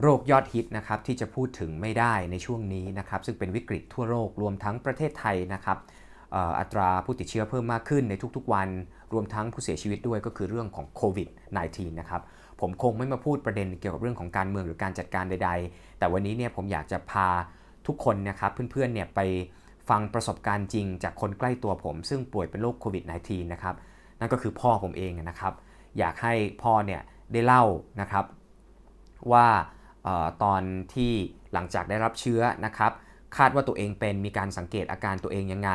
โรคยอดฮิตนะครับที่จะพูดถึงไม่ได้ในช่วงนี้นะครับซึ่งเป็นวิกฤตทั่วโลกรวมทั้งประเทศไทยนะครับอัตราผู้ติดเชื้อเพิ่มมากขึ้นในทุกๆวัน รวมทั้งผู้เสียชีวิตด้วยก็คือเรื่องของโควิด -19 นะครับผมคงไม่มาพูดประเด็นเกี่ยวกับเรื่องของการเมืองหรือการจัดการใด ๆ แต่วันนี้เนี่ยผมอยากจะพาทุกคนนะครับเพื่อนๆเนี่ยไปฟังประสบการณ์จริงจากคนใกล้ตัวผม ซึ่งป่วยเป็นโรคโควิด -19 นะครับนั่นก็คือพ่อผมเองนะครับ อยากให้พ่อเนี่ยได้เล่านะครับว่า ตอนที่หลังจากได้รับเชื้อนะครับ คาดว่าตัวเองเป็นมีการสังเกตอาการตัวเองยังไง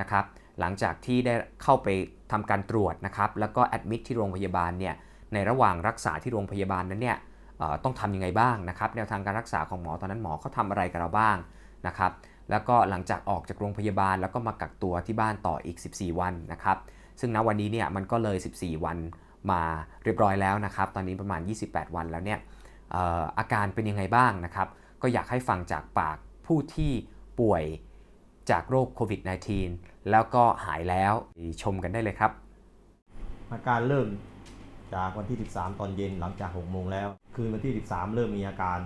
นะครับ หลังจากที่ได้เข้าไปทำการตรวจนะครับ แล้วก็แอดมิทที่โรงพยาบาลเนี่ยในระหว่างรักษาที่โรงพยาบาลนั้นเนี่ยต้องทำยังไงบ้างนะครับ แนวทางการรักษาของหมอตอนนั้นหมอเขาทำอะไรกับเราบ้างนะครับ แล้วก็หลังจากออกจากโรงพยาบาลแล้วก็มากักตัวที่บ้านต่ออีก 14 วันนะครับ ซึ่งณวันนี้เนี่ยมันก็เลย 14 วันมาเรียบร้อยแล้วนะครับ ตอนนี้ประมาณ 28 วันแล้วเนี่ย อาการเป็นยังไงบ้างนะครับ ก็อยากให้ฟังจากปากผู้ที่ป่วยจากโรคโควิด -19 แล้วก็หายแล้วชมกันได้เลยครับ อาการเริ่มจากวันที่ 13 ตอนเย็นหลังจาก 6 โมงแล้ว คืนวันที่ 13 เริ่มมีอาการ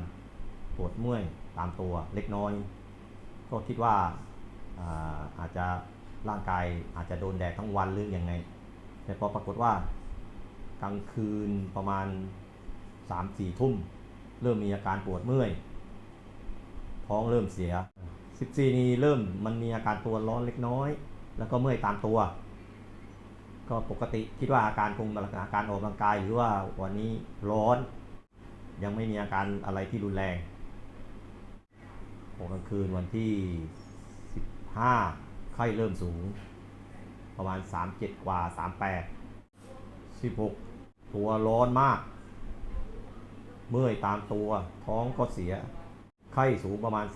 ปวดเมื่อยตามตัวเล็กน้อย ก็คิดว่าอาอาจจะร่างกายอาจจะโดนแดดทั้งวันหรือยังไง แต่พอปรากฏว่ากลางคืนประมาณ 3-4ทุ่ม เริ่มมีอาการปวดเมื่อย ท้องเริ่มเสีย 14 นี้เริ่มมันมีอาการตัวร้อนเล็กน้อย แล้วก็เมื่อยตามตัว ก็ปกติคิดว่าอาการคงอาการออกกำลังกายหรือว่าวันนี้ร้อน ยังไม่มีอาการอะไรที่รุนแรงพอกลางคืนวันที่ 15 ไข้เริ่มสูง ประมาณ 37 กว่า 38 16 ตัวร้อนมาก เมื่อยตามตัว ท้องก็เสีย ไข้สูงประมาณ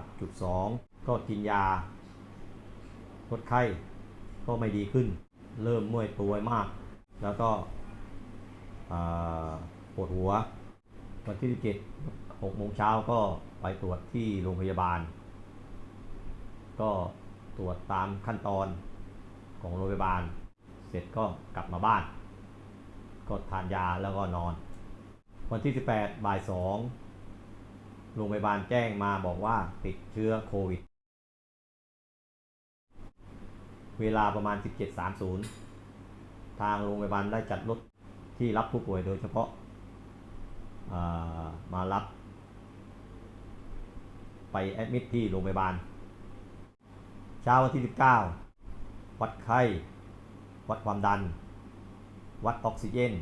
39.2 ก็กินยาลดไข้ก็ไม่ดีขึ้น เริ่มเมื่อยตัวมาก แล้วก็ปวดหัว วันที่ 17 6โมงเช้าก็ไปตรวจที่โรงพยาบาล ก็ตรวจตามขั้นตอนของโรงพยาบาล เสร็จก็กลับมาบ้าน ก็ทานยาแล้วก็นอน วันที่ 18 บ่าย 2 โรงพยาบาลแจ้งมาบอกว่าติดเชื้อโควิด เวลาประมาณ 17.30 ทางโรงพยาบาลได้จัดรถที่รับผู้ป่วยโดยเฉพาะามารับ ไปแอดมิทที่โรงพยาบาล เช้าวันที่ 19 วัดไข้ วัดความดัน วัดออกซิเจน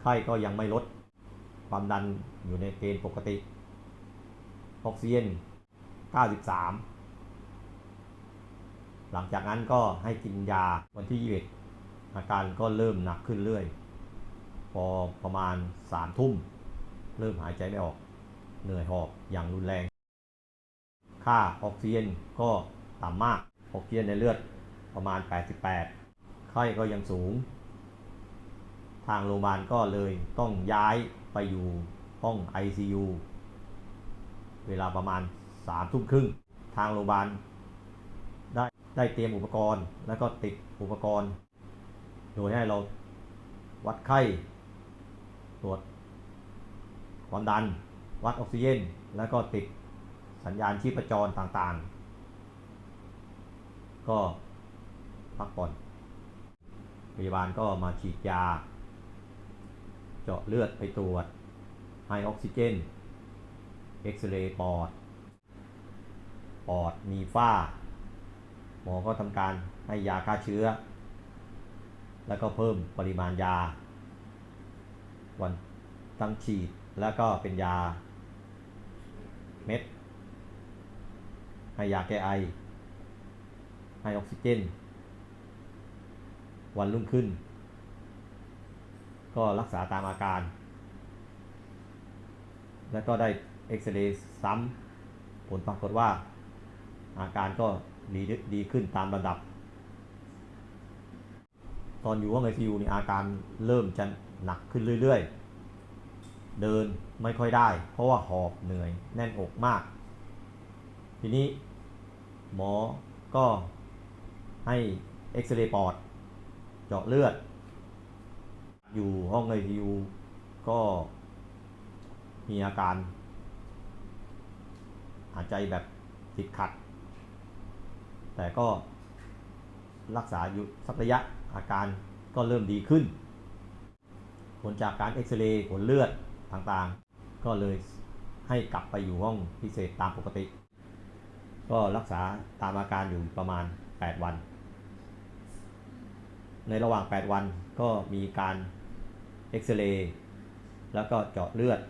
ไข้ก็ยังไม่ลด ความดันอยู่ในเกณฑ์ปกติ ออกซิเจน 93 หลังจากนั้นก็ให้กินยาวันที่21อาการก็เริ่มหนักขึ้นเรื่อย พอประมาณ3ทุ่ม เริ่มหายใจไม่ออก เหนื่อยหอบอย่างรุนแรง ค่าออกซิเจนก็ต่ำมากออกซิเจนในเลือดประมาณ 88 ไข้ก็ยังสูง ทางโรงพยาบาลก็เลยต้องย้ายไปอยู่ห้อง ICU เวลาประมาณ3ทุ่มครึ่ง ทางโรงพยาบาลได้ได้เตรียมอุปกรณ์ แล้วก็ติดอุปกรณ์ โดยให้เราวัดไข้ ตรวจความดัน วัดออกซิเจน แล้วก็ติดสัญญาณชีพจรต่างๆ ก็พักผ่อนพยาบาลก็มาฉีดยา จาะเลือดไปตรวจให้ออกซิเจน เอ็กซเรย์ปอด ปอดมีฝ้า หมอก็ทำการให้ยาฆ่าเชื้อ แล้วก็เพิ่มปริมาณยา วันตั้งฉีดแล้วก็เป็นยาเม็ด ให้ยาแก้ไอ ให้ออกซิเจน วันรุ่งขึ้น ก็รักษาตามอาการ แล้วก็ได้เอ็กซเรย์ซ้ำผลปรากฏว่า อาการก็ดีดีขึ้นตามระดับ ตอนอยู่ห้องไอซียูนี่อาการเริ่มจะหนักขึ้นเรื่อยๆ เดินไม่ค่อยได้ เพราะว่าหอบเหนื่อยแน่นอกมาก ทีนี้หมอก็ให้เอ็กซเรย์ปอด เจาะเลือด อยู่ห้องไอซียูก็มีอาการ หายใจแบบติดขัด แต่ก็รักษาอยู่สักระยะอาการก็เริ่มดีขึ้น ผลจากการเอ็กซเรย์ผลเลือดต่างๆ ก็เลยให้กลับไปอยู่ห้องพิเศษตามปกติ ก็รักษาตามอาการอยู่ประมาณ 8 วัน ในระหว่าง 8 วันก็มีการ เอ็กซเรย์แล้วก็เจาะเลือด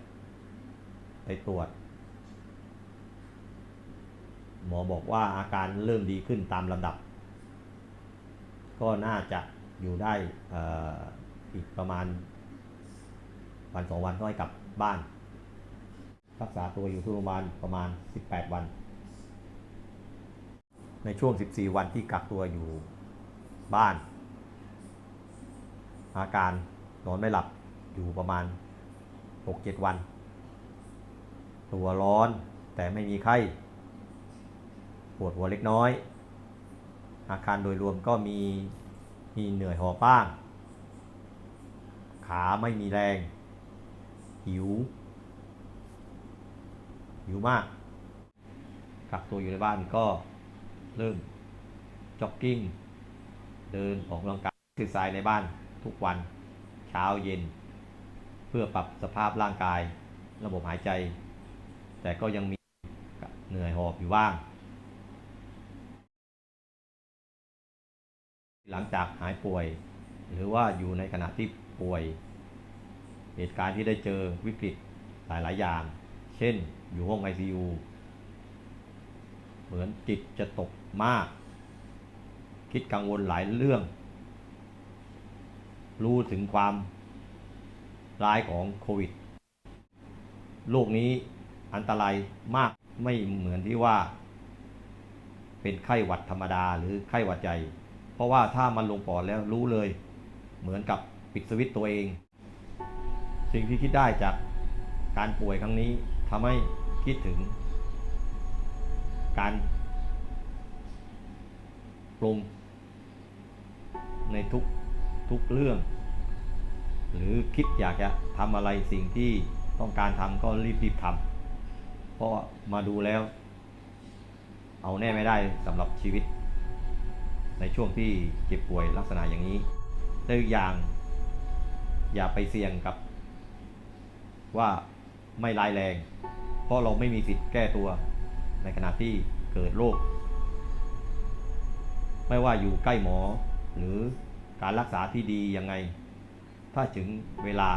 ไปตรวจ หมอบอกว่าอาการเริ่มดีขึ้นตามลำดับ ก็น่าจะอยู่ได้อ่ออีกประมาณวันสองวันก็ให้กลับบ้าน รักษาตัวอยู่ที่โรงพยาบาลประมาณ 18 วัน ในช่วง 14 วันที่กักตัวอยู่บ้าน อาการ นอนไม่หลับอยู่ประมาณ 6-7 วัน ตัวร้อนแต่ไม่มีไข้ ปวดหัวเล็กน้อย อาการโดยรวมก็มีมีเหนื่อยหอบบ้าง ขาไม่มีแรง หิว หิวมากกักตัวอยู่ในบ้านก็เริ่มจ็อกกิ้ง เดินออกกำลังกายคือสายในบ้านทุกวัน เช้าเย็น เพื่อปรับสภาพร่างกาย ระบบหายใจ แต่ก็ยังมีเหนื่อยหอบอยู่บ้าง หลังจากหายป่วย หรือว่าอยู่ในขณะที่ป่วย เหตุการณ์ที่ได้เจอวิกฤตหลาย ๆ อย่าง เช่น อยู่ห้อง ICU เหมือนจิตจะตกมาก คิดกังวลหลายเรื่อง รู้ถึงความร้ายของโควิดโรคนี้อันตรายมากไม่เหมือนที่ว่า เป็นไข้หวัดธรรมดาหรือไข้หวัดใหญ่ เพราะว่าถ้ามันลงปอดแล้วรู้เลย เหมือนกับปิดสวิตตัวเอง สิ่งที่คิดได้จากการป่วยครั้งนี้ทำให้คิดถึง การปรุงในทุก ทุกเรื่อง หรือคิดอยากจะทำอะไรสิ่งที่ต้องการทำก็รีบๆทำเพราะมาดูแล้ว เอาแน่ไม่ได้สำหรับชีวิต ในช่วงที่เจ็บป่วยลักษณะอย่างนี้และอีกอย่าง อย่าไปเสี่ยงกับ ว่าไม่ร้ายแรง เพราะเราไม่มีสิทธิ์แก้ตัวในขณะที่เกิดโรคไม่ว่าอยู่ใกล้หมอหรือ การรักษาที่ดียังไง ถ้าถึงเวลา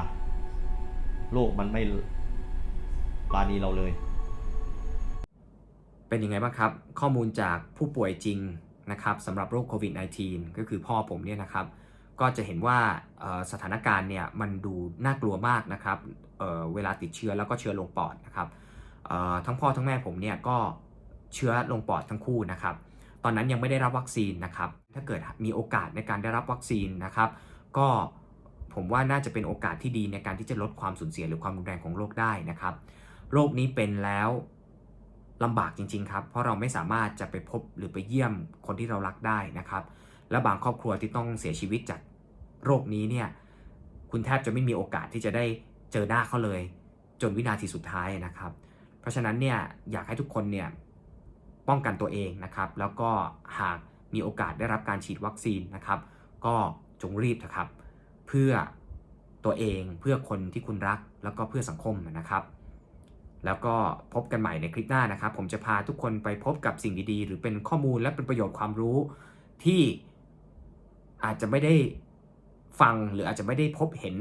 โรคมันไม่ปราณีเราเลย เป็นยังไงบ้างครับ ข้อมูลจากผู้ป่วยจริงนะครับสำหรับโรคโควิด -19 ก็คือพ่อผมเนี่ยนะครับก็จะเห็นว่าสถานการณ์เนี่ยมันดูน่ากลัวมากนะครับเเวลาติดเชื้อแล้วก็เชื้อลงปอดนะครับทั้งพ่อทั้งแม่ผมเนี่ยก็เชื้อลงปอดทั้งคู่นะครับ ตอนนั้นยังไม่ได้รับวัคซีนนะครับ ถ้าเกิดมีโอกาสในการได้รับวัคซีนนะครับ ก็ผมว่าน่าจะเป็นโอกาสที่ดีในการที่จะลดความสูญเสียหรือความรุนแรงของโรคได้นะครับโรคนี้เป็นแล้วลำบากจริง ๆ ครับ เพราะเราไม่สามารถจะไปพบหรือไปเยี่ยมคนที่เรารักได้นะครับ และบางครอบครัวที่ต้องเสียชีวิตจากโรคนี้เนี่ยคุณแทบจะไม่มีโอกาสที่จะได้เจอหน้าเขาเลย จนวินาทีสุดท้ายนะครับ เพราะฉะนั้นเนี่ยอยากให้ทุกคนเนี่ยป้องกันตัวเองนะครับ แล้วก็หาก มีโอกาสได้รับการฉีดวัคซีนนะครับ ก็จงรีบนะครับ เพื่อตัวเองเพื่อคนที่คุณรักแล้วก็เพื่อสังคมนะครับ แล้วก็พบกันใหม่ในคลิปหน้านะครับ ผมจะพาทุกคนไปพบกับสิ่งดีๆ หรือเป็นข้อมูลและเป็นประโยชน์ความรู้ที่อาจจะไม่ได้ฟังหรืออาจจะไม่ได้พบเห็น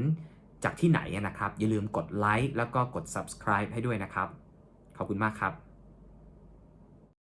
จากที่ไหนนะครับ อย่าลืมกดไลค์แล้วก็กด subscribe ให้ด้วยนะครับ ขอบคุณมากครับ